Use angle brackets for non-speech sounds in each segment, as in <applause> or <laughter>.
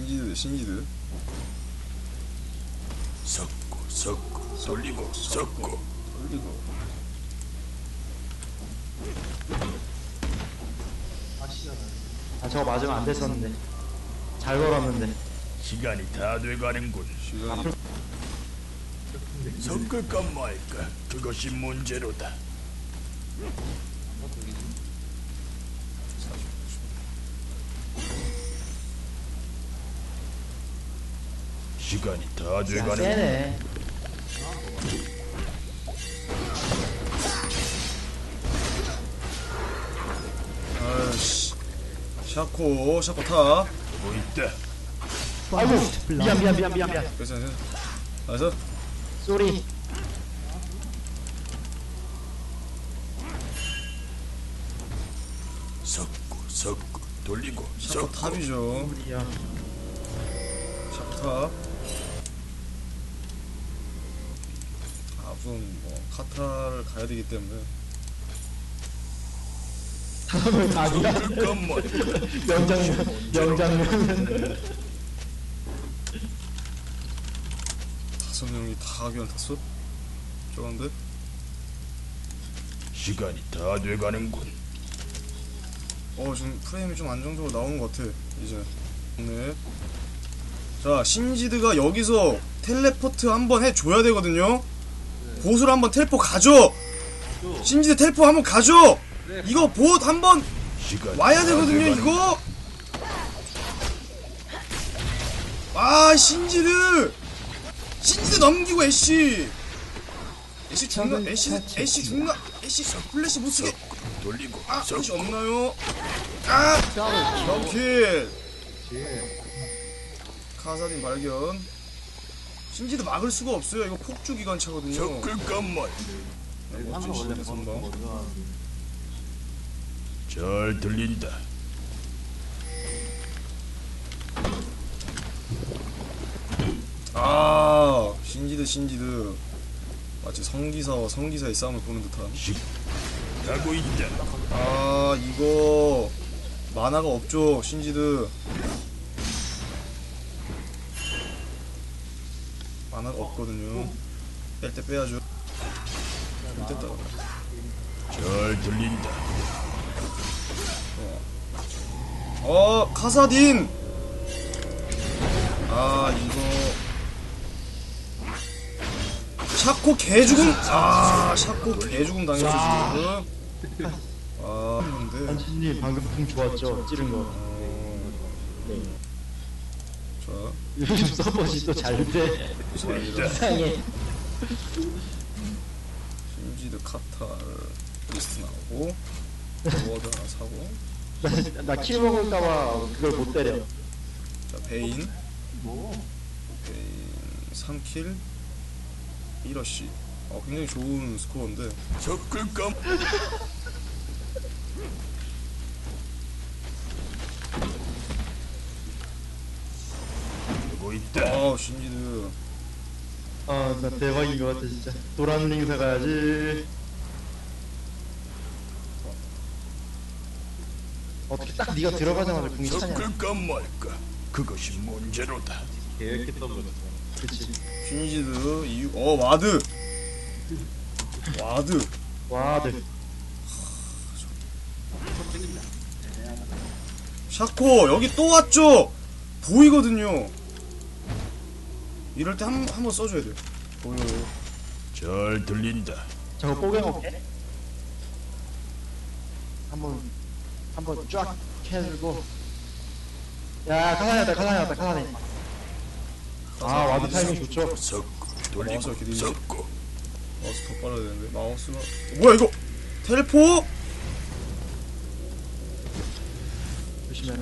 신지드 신지드. 섞고 섞고 돌리고 섞고. 돌리고. 아 저거 맞으면 안 됐었는데. 잘 걸었는데. 시간이 다 돼가는군. 시간이. 섞을까 말까 그것이 문제로다 시간이 다야 돼가는 세네. 아이씨. 샤코 샤코 타. 뭐 있다 아이고 미안 미안 미안 미안 미안 그래서 그래서. 쏘리. 섞고 섞고 돌리고 샤코 탑이죠. 야. 샤코 탑 아, 우선 뭐 카타를 가야 되기 때문에 다음은 섞을까 말까 명장면 명장면 다섯 명이 다 하기만 탔어? 좋은데? 시간이 다 돼가는군 어 지금 프레임이 좀 안정적으로 나오는 것 같아 이제 네. 자 신지드가 여기서 텔레포트 한번 해줘야 되거든요 보수를 한번 텔포 가줘. 신지드 텔포 한번 가줘. 이거 봇 한번 와야 다 되거든요 이거. 아 신지드 신지드 넘기고 애쉬. 애쉬 중가 애쉬 애쉬 중가 애쉬 플래시 못쓰게. 돌리고 아 플래시 없나요? 아 럼킬 카사딘 발견 신지드 막을 수가 없어요. 이거 폭주 기관차거든요. 말까 멋진 신지드 선방 잘 들린다. 아 신지드 신지드. 마치 성기사와 성기사의 싸움을 보는 듯한. 시 가고 있다 아 이거 만화가 없죠 신지드 없거든요. 뺄 때 빼야죠. 뺄때 따라 잘 들린다. 어 카사딘! 아 이거. 샤코 개죽음? 아 샤코 개죽음 당했어 지금. 아 근데 한진님 방금 풍 좋았죠? 찌른 거 자 요즘 서폿이 또 잘돼. 이상해. 신지드 카타를 리스트 나오고 워드 하나 사고. 나킬 먹을까봐 그걸 못 때려. 자 베인. 베인 3킬. 1러시 어 굉장히 좋은 스코어인데. 섞을까 <laughs> 신지드 아 나 대박인 것 같아 진짜. 도란 링사 가야지. 어떻게 딱 네가 들어가자마자 궁이 차냐 섞을까 말까? 그것이 문제로다. 그치. 신지드 이유 어 와드! 와드! 와드. 샤코 여기 또 왔죠? 보이거든요 이럴 때 한 한 번 써줘야 돼 보여요. 잘 들린다. 저거 뽀개 먹게 한번 한번 쫙 해주고. 야 카사니 왔다 카사니 왔다 카사니 아 와드 타이밍 좋죠? 섞고 마우스가 돌리고? 섞고. 마우스 더 빨라야 되는데. 마우스가. 뭐야 이거? 텔포? 조심해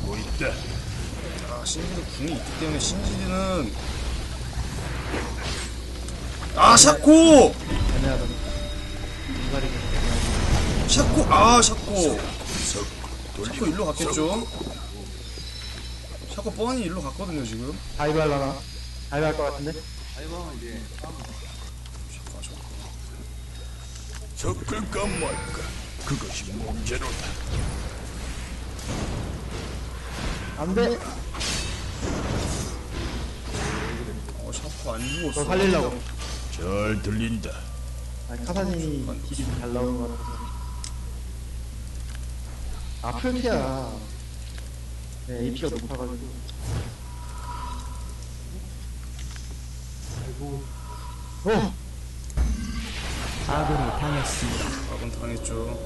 가고 있다. 아 신지드 궁이 있기 때문에 신지드는 아 샤코! 애매하다 이발이 샤코 아 샤코. 샤코 일로 갔겠죠? 샤코 뻔히 일로 갔거든요 지금. 다이브 할라나? 다이브 할것 같은데? 샤코 샤코 섞을까 말까? 그것이 문제로다. 안돼 어 샤코 안너 죽었어 살리려고 잘 들린다. 아니, 카사님이 딜이 잘 나오는 거 같아서 아 풀피야 네 AP가 높아가지고 아이고 어! 아군이 당했습니다. 아군 당했죠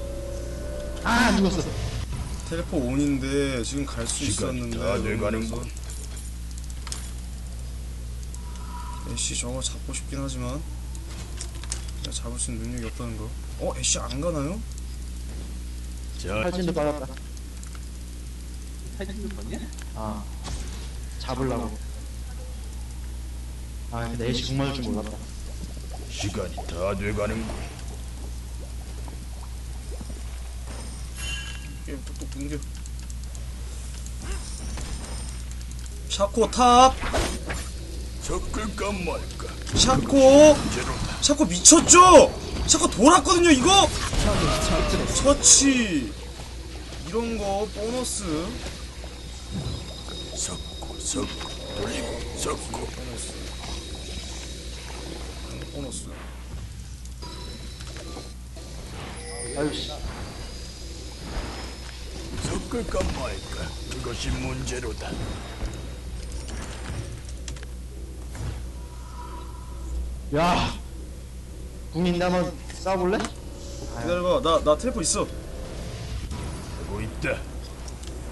아 죽었어 텔레포 온인데 지금 갈 수 시간이 있었는데 다 돼가는군. 애쉬 저거 잡고 싶긴 하지만 내가 잡을 수 있는 능력이 없다는 거. 어 애쉬 안 가나요? 자, 탈진도 빨았다 탈진도 봤냐? 아 잡으려고 아 근데 애쉬 궁 맞을 줄 몰랐다 시간이 다 돼가는군. 게임 뚝뚝 끊겨. 샤코 탑. 섞을까 말까. 샤코. 샤코 미쳤죠? 샤코 돌았거든요 이거. 처치. 이런 거 보너스. 섞고 섞고 돌리고 섞고 보너스. 음, 보너스. 아유씨 섞을까 말까. 그것이 문제로다. 야 궁인데 한번 싸워볼래? 기다려봐. 나 나 텔레포 있어. 하고 있다.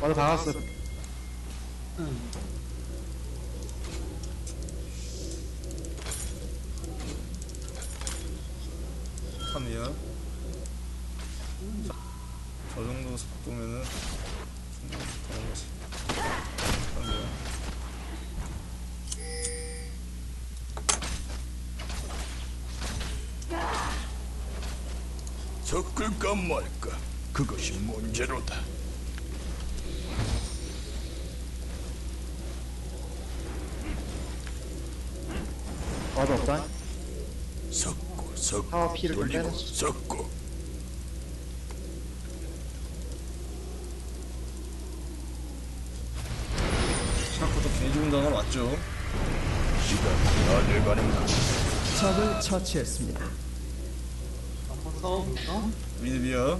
바로 박았어 탑 말까. 그것이 문제로다. 없다 섞고 섞고 파워 피를 좀 돌리고 섞고 샤코도 개좋은 단어 맞죠? 시간이 다 돼가는군. 적을 처치했습니다. 싸워볼까? 미드비야.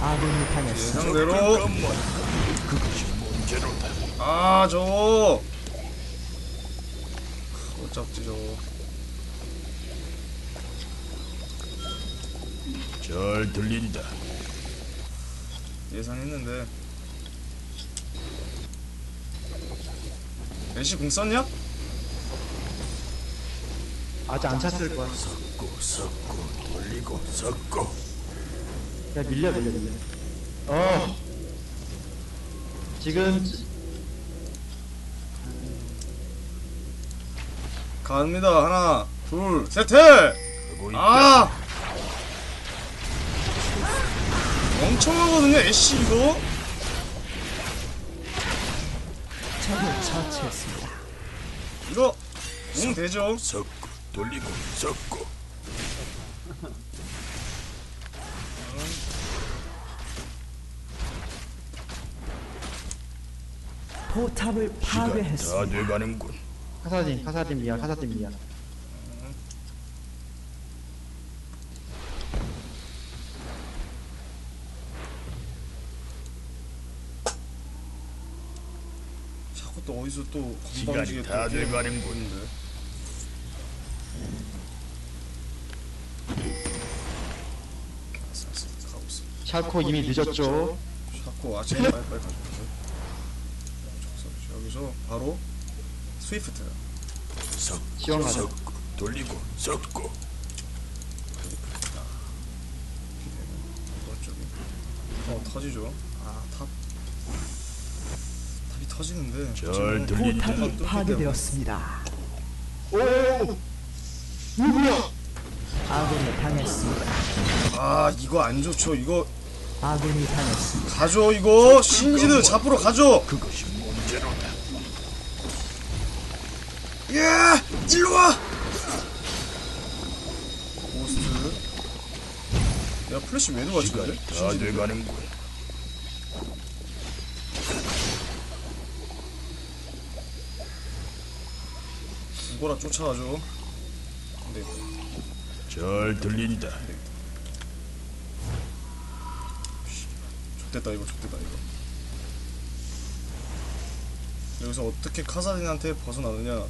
아군이 당했습니다. 예상대로. 섞을까 말까. 그것이 문제로다. 아 저거. 못 잡지 저거. 잘 들린다. 예상했는데. 애쉬 공 썼냐? 아직 안 찼을 거야 섞고 섞고 돌리고 섞고 야 밀려 밀려 밀려 어 지금 갑니다. 하나, 둘, 있다. 아! 멍청하거든요, 애쉬 이거? 적을 처치했습니다. 이거, 응, 되죠? 돌리고 섞고 포탑을 파괴했습니다. 다 돼가는군. 카사딘 카사딘 미안 카사딘 미안 자꾸 또 어디서 또 시간이 건방지게 다 돼가는군. 샤코 이미 늦었죠 자꾸 아침 빨리빨리 가져오세요. 여기서 바로 스위프트. 섞고 지원 가자. 돌리고 섞고. 어, 터지죠. 아, 탑. 탑이 터지는데. 들린다. 탑이 포탑이 파괴되었습니다. 오 누구야? 아군이 당했습니다. 아 이거 안 좋죠. 이거 아군이 당했습니다. 가져 이거 신지드 잡으러 가져. 그것이 문제로다. 예, 일로 와. 고스트. 야 플래시 왜 들어왔지? 시간이 다 내가는 거야. 죽어라 쫓아가죠. 근데 잘 들린다. 좋됐다 이거 좋됐다 이거 여기서 어떻게 카사딘한테 벗어나느냐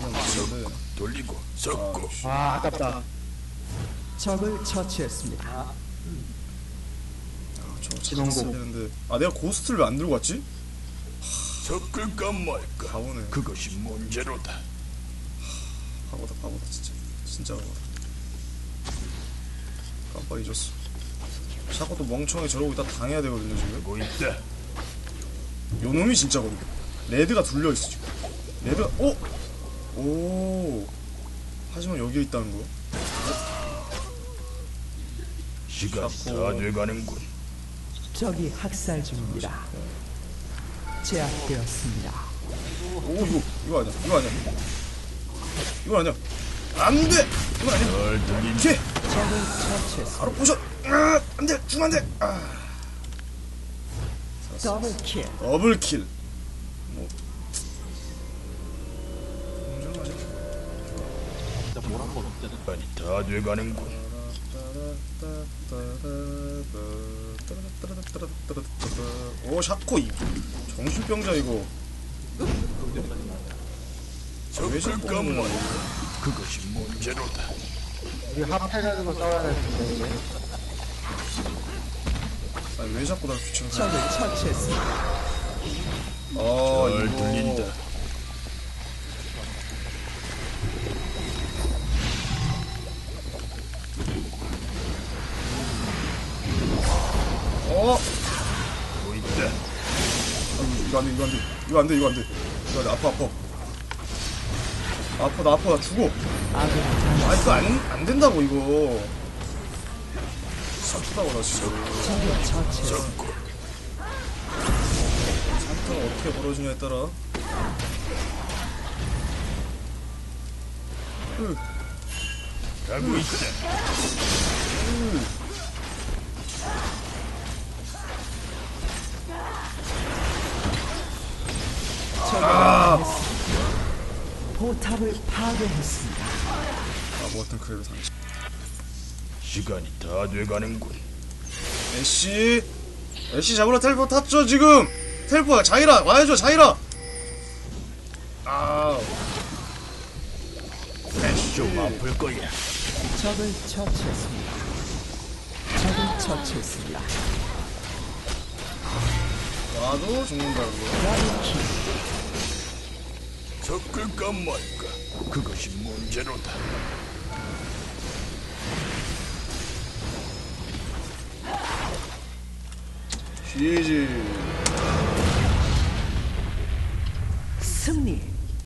문제인데 돌리고 섞고 아 아깝다 적을 처치했습니다. 아. 찾았어야 되는데 아 내가 고스트를 왜 안 들고 왔지? 섞을까 말까. 바보네 그것이 문제로다. 바보다 바보다 진짜 진짜 깜빡 잊었어 자꾸 또 멍청하게 저러고 있다 당해야 되거든요 지금 하고 있다. 요 놈이 진짜거든요 레드가 둘려있어 지금 레드가 오! 오 하지만 여기에 있다는 거 시간이 자꾸- 다 돼가는군. 적이 학살 중입니다. 제압되었습니다. 오 이거 이거 아니야 이거 아니야 이거 아니야 안 돼 이거 아니야 잘 들린다. 오케이 적을 처치했습니다. 바로 부셔 아, 안 돼 죽으면 안 돼 아. 더블킬. 더블킬 뭐 공정하지 진짜 뭘한번 없잖아. 시간이 다 돼가는군. 오 샤코 이 정신병자 이거 <laughs> 말까. 그것이 문제로다. 우리 합해가지고 싸워야 되는데 이제 아니 왜 자꾸 날 귀찮게 적을 처치했습니다. 아잘 이거 들린다. 어 있다. 아이고, 이거 안 돼 이거 안 돼 이거 안 돼 이거 안 돼 이거 안 돼 아파 아파 아파 나 아파 나 죽어. 아 이거 안, 안 된다고 이거. 삭다고 나 지금. 섞고 상태가 어떻게 벌어지냐에 따라. 가고 있다. 포탑을 파괴했습니다. 바보 같은 크랩을 상 시간이 다 돼가는군. 애쉬 애쉬 잡으러 텔포 탔죠 지금 텔포야 자이라 와야죠 자이라 아좀 아플 거야. 적을 처치했습니다. 적을 처치했습니다. 거 더블킬. 섞을까 말까. 그것이 문제로다. GG 승리.